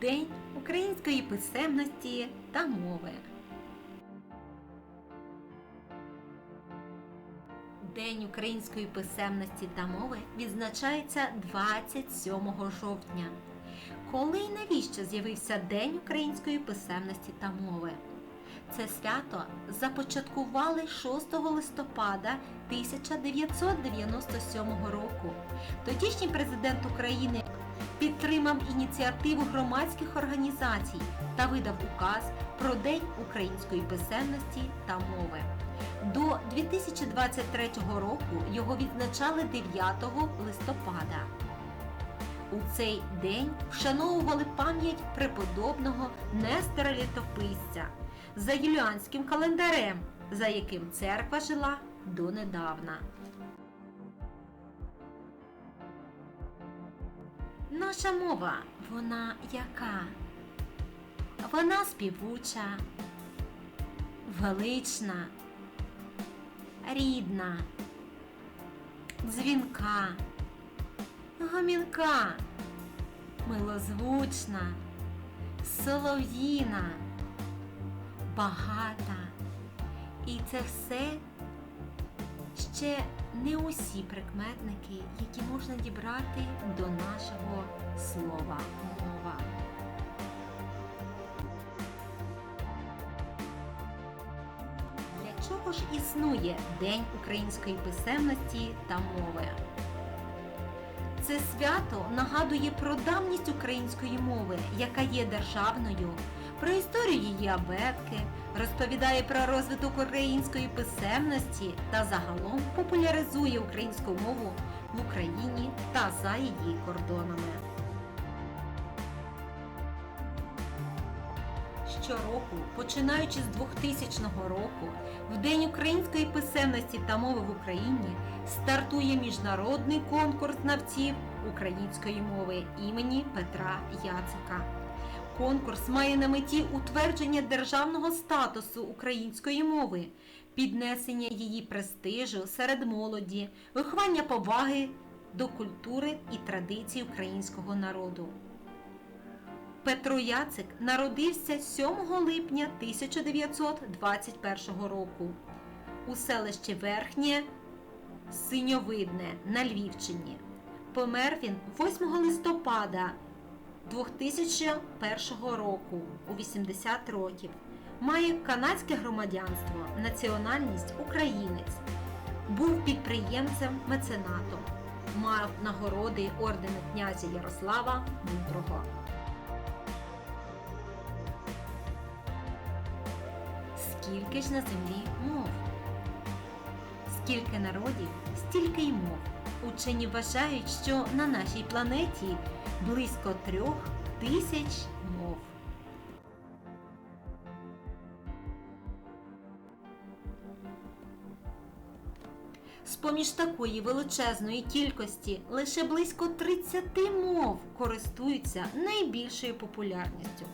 День української писемності та мови. День української писемності та мови відзначається 27 жовтня. Коли і навіщо з'явився День української писемності та мови? Це свято започаткували 6 листопада 1997 року. Тодішній президент України підтримав ініціативу громадських організацій та видав указ про День української писемності та мови. До 2023 року його відзначали 9 листопада. У цей день вшановували пам'ять преподобного Нестора Літописця за юліанським календарем, за яким церква жила донедавна. Наша мова, вона яка? Вона співуча, велична, рідна, дзвінка, гомінка, милозвучна, солов'їна, багата. І це все ще не усі прикметники, які можна дібрати до нашого слова мова. Для чого ж існує День української писемності та мови? Це свято нагадує про давність української мови, яка є державною, про історію її абетки, розповідає про розвиток української писемності та загалом популяризує українську мову в Україні та за її кордонами. Щороку, починаючи з 2000 року, в День української писемності та мови в Україні стартує міжнародний конкурс знавців української мови імені Петра Яцика. Конкурс має на меті утвердження державного статусу української мови, піднесення її престижу серед молоді, виховання поваги до культури і традицій українського народу. Петро Яцик народився 7 липня 1921 року у селищі Верхнє Синьовидне на Львівщині. Помер він 8 листопада 2001 року у 80 років. Має канадське громадянство, національність українець. Був підприємцем меценатом. Мав нагороди ордена князя Ярослава Мудрого. Скільки ж на землі мов? Скільки народів, стільки й мов. Учені вважають, що на нашій планеті близько трьох тисяч мов. З-поміж такої величезної кількості лише близько 30 мов користуються найбільшою популярністю.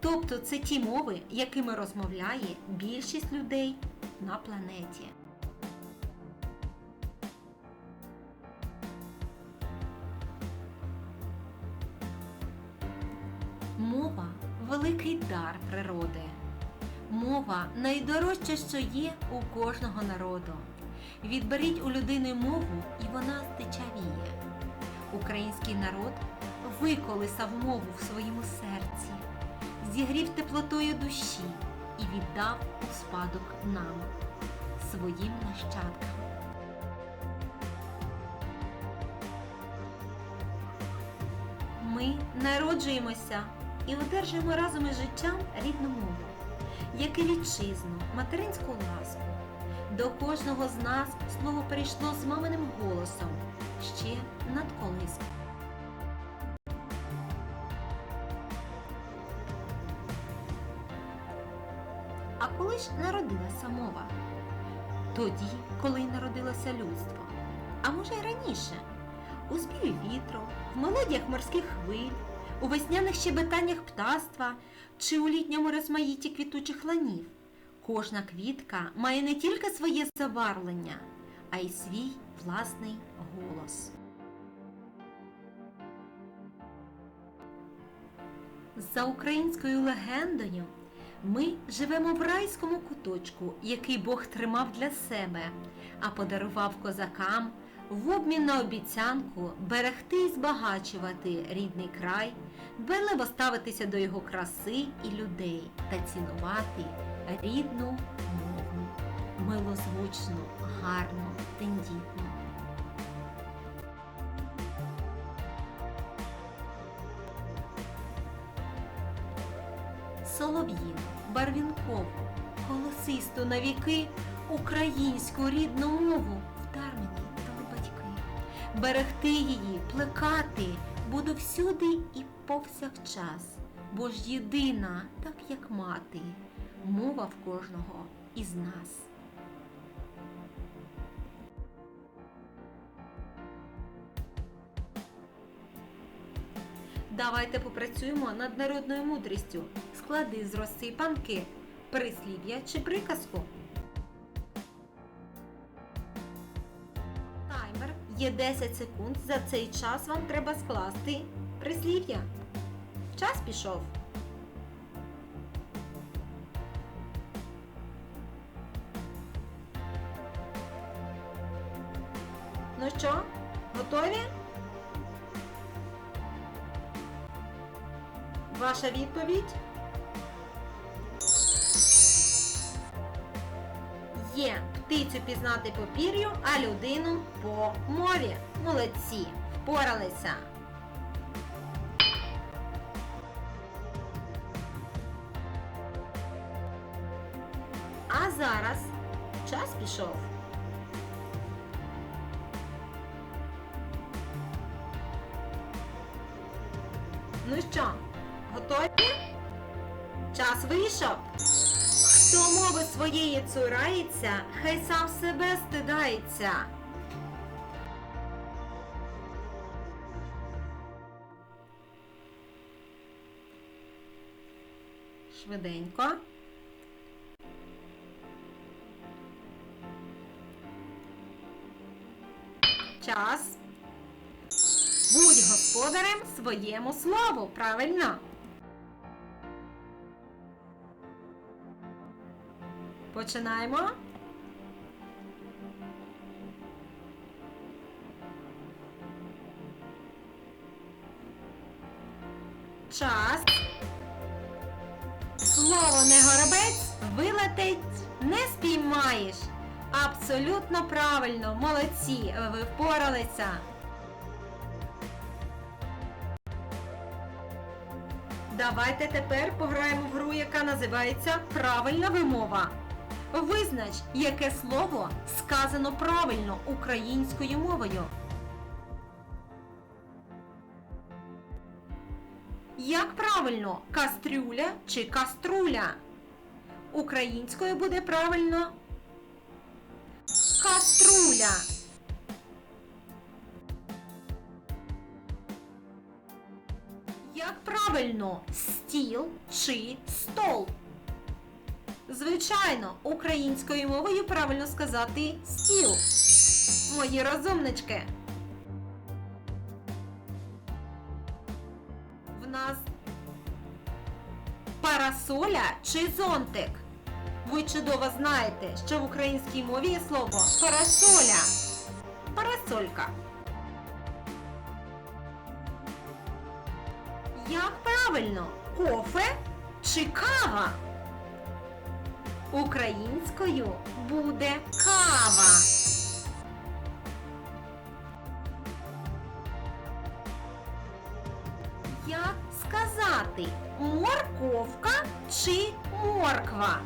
Тобто це ті мови, якими розмовляє більшість людей на планеті. Великий дар природи. Мова найдорожче, що є у кожного народу. Відберіть у людини мову, і вона здичавіє. Український народ виколисав мову в своєму серці, зігрів теплотою душі і віддав у спадок нам, своїм нащадкам. Ми народжуємося і одержуємо разом із життям рідну мову, як і вітчизну, материнську ласку. До кожного з нас слово перейшло з маминим голосом ще над колиском. А коли ж народилася мова? Тоді, коли й народилося людство. А може й раніше, у співі вітру, в мелодіях морських хвиль, у весняних щебетаннях птаства чи у літньому розмаїтті квітучих ланів. Кожна квітка має не тільки своє забарвлення, а й свій власний голос. За українською легендою, ми живемо в райському куточку, який Бог тримав для себе, а подарував козакам в обмін на обіцянку берегти і збагачувати рідний край, дбайливо ставитися до його краси і людей та цінувати рідну мову, милозвучну, гарну, тендітну. Солов'їну, барвінкову, голосисту на віки, українську рідну мову вдар мені дали батьки. Берегти її, плекати буду всюди і повсякчас, бо ж єдина, так як мати, мова в кожного із нас. Давайте попрацюємо над народною мудрістю. Склади з розсипанки, прислів'я чи приказку. Таймер є 10 секунд. За цей час вам треба скласти прислів'я. Час пішов. Ну що, готові? Ваша відповідь? Є птицю пізнати по пір'ю, а людину по мові. Молодці, впоралися. Пішов. Ну що, готові? Час вийшов. Хто мови своєї цурається, хай сам себе стидається. Швиденько. Час. Будь господарем своєму слову, правильно? Починаємо. Час. Слово не горобець вилетить не спіймаєш. Абсолютно правильно, молодці, ви впоралися. Давайте тепер пограємо в гру, яка називається Правильна вимова. Визнач, яке слово сказано правильно українською мовою. Як правильно кастрюля чи каструля? Українською буде правильно каструля. Як правильно стіл чи стол? Звичайно, українською мовою правильно сказати стіл. Мої розумнички. В нас парасоля чи зонтик. Ви чудово знаєте, що в українській мові є слово парасоля. Парасолька. Як правильно? Кофе чи кава? Українською буде кава. Як сказати морковка чи морква?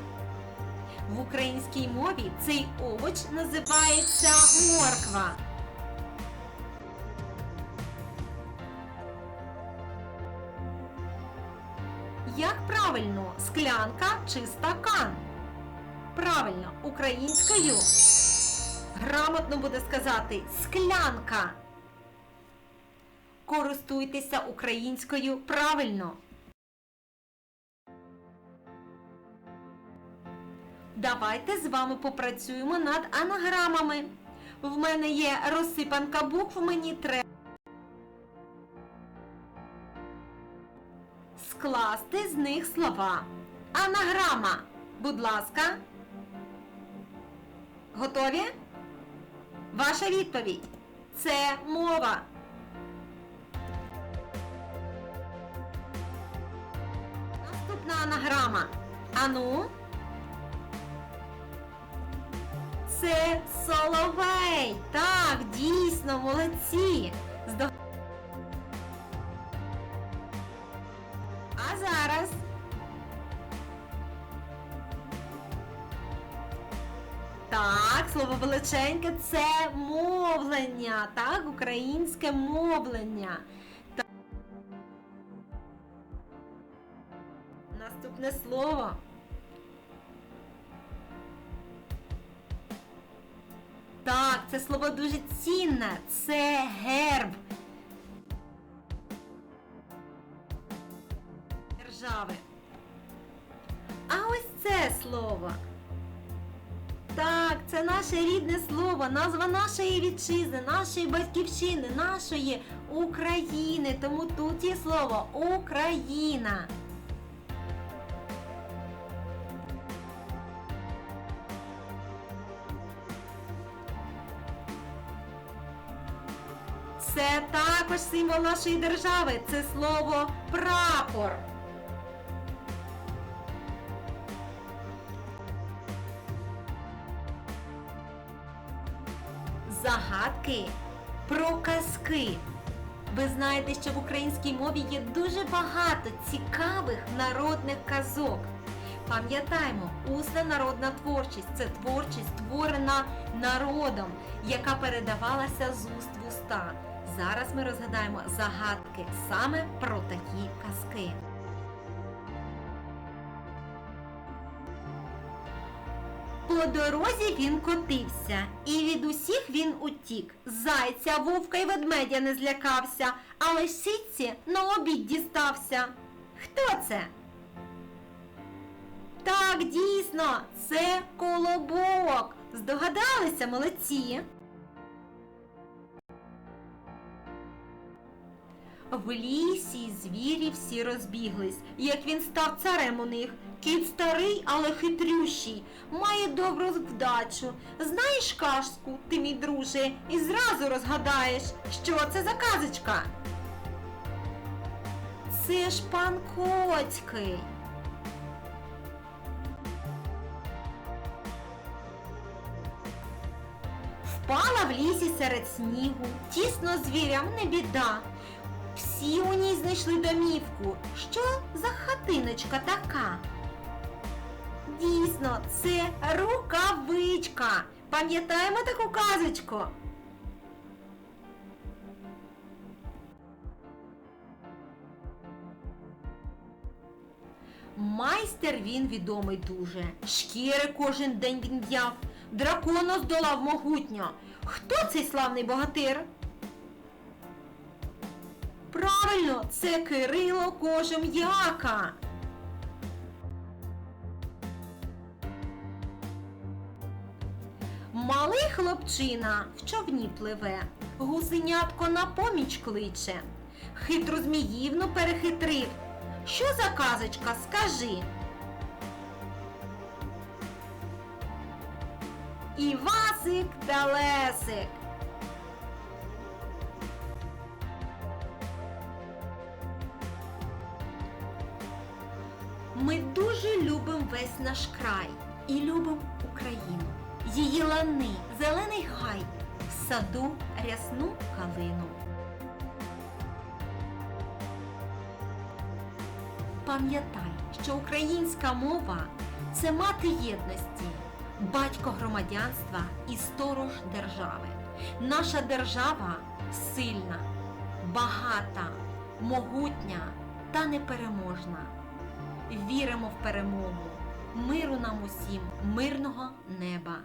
В українській мові цей овоч називається морква. Як правильно склянка чи стакан? Правильно, українською. Грамотно буде сказати склянка. Користуйтеся українською правильно. Давайте з вами попрацюємо над анаграмами. В мене є розсипанка букв, мені треба. скласти з них слова. Анаграма, будь ласка. Готові? Ваша відповідь це мова. Наступна анаграма. Ану. Це соловей. Так, дійсно, молодці. А зараз. Так, слово величеньке це мовлення, так, українське мовлення. Та- Наступне слово. Так, це слово дуже цінне. Це герб. Держави. А ось це слово. Так, це наше рідне слово, назва нашої вітчизни, нашої батьківщини, нашої України. Тому тут є слово Україна. Символ нашої держави. Це слово прапор. Загадки про казки. Ви знаєте, що в українській мові є дуже багато цікавих народних казок. Пам'ятаємо, усна народна творчість це творчість, створена народом, яка передавалася з уст в уста. Зараз ми розгадаємо загадки саме про такі казки. По дорозі він котився, і від усіх він утік. Зайця, вовка й ведмедя не злякався, а лисиці на обід дістався. Хто це? Так, дійсно, це колобок. Здогадалися, молодці. В лісі звірі всі розбіглись, як він став царем у них. Кіт старий, але хитрющий, має добру вдачу. Знаєш казку, ти, мій друже, і зразу розгадаєш, що це за казочка. Це ж пан Коцький. Впала в лісі серед снігу, тісно звірям не біда. Всі у ній знайшли домівку. Що за хатиночка така? Дійсно, це рукавичка. Пам'ятаємо таку казочку? Майстер він відомий дуже. Шкіри кожен день він в'яв, дракона здолав могутньо. Хто цей славний богатир? Правильно, це Кирило Кожем'яка. Малий хлопчина в човні пливе, гусенятко на поміч кличе. Хитру зміївну перехитрив. Що за казочка, скажи? Івасик та Лесик. Ми дуже любимо весь наш край і любимо Україну. Її лани, зелений гай, в саду рясну калину. Пам'ятай, що українська мова це мати єдності, батько громадянства і сторож держави. Наша держава сильна, багата, могутня та непереможна. Віримо в перемогу. Миру нам усім, мирного неба.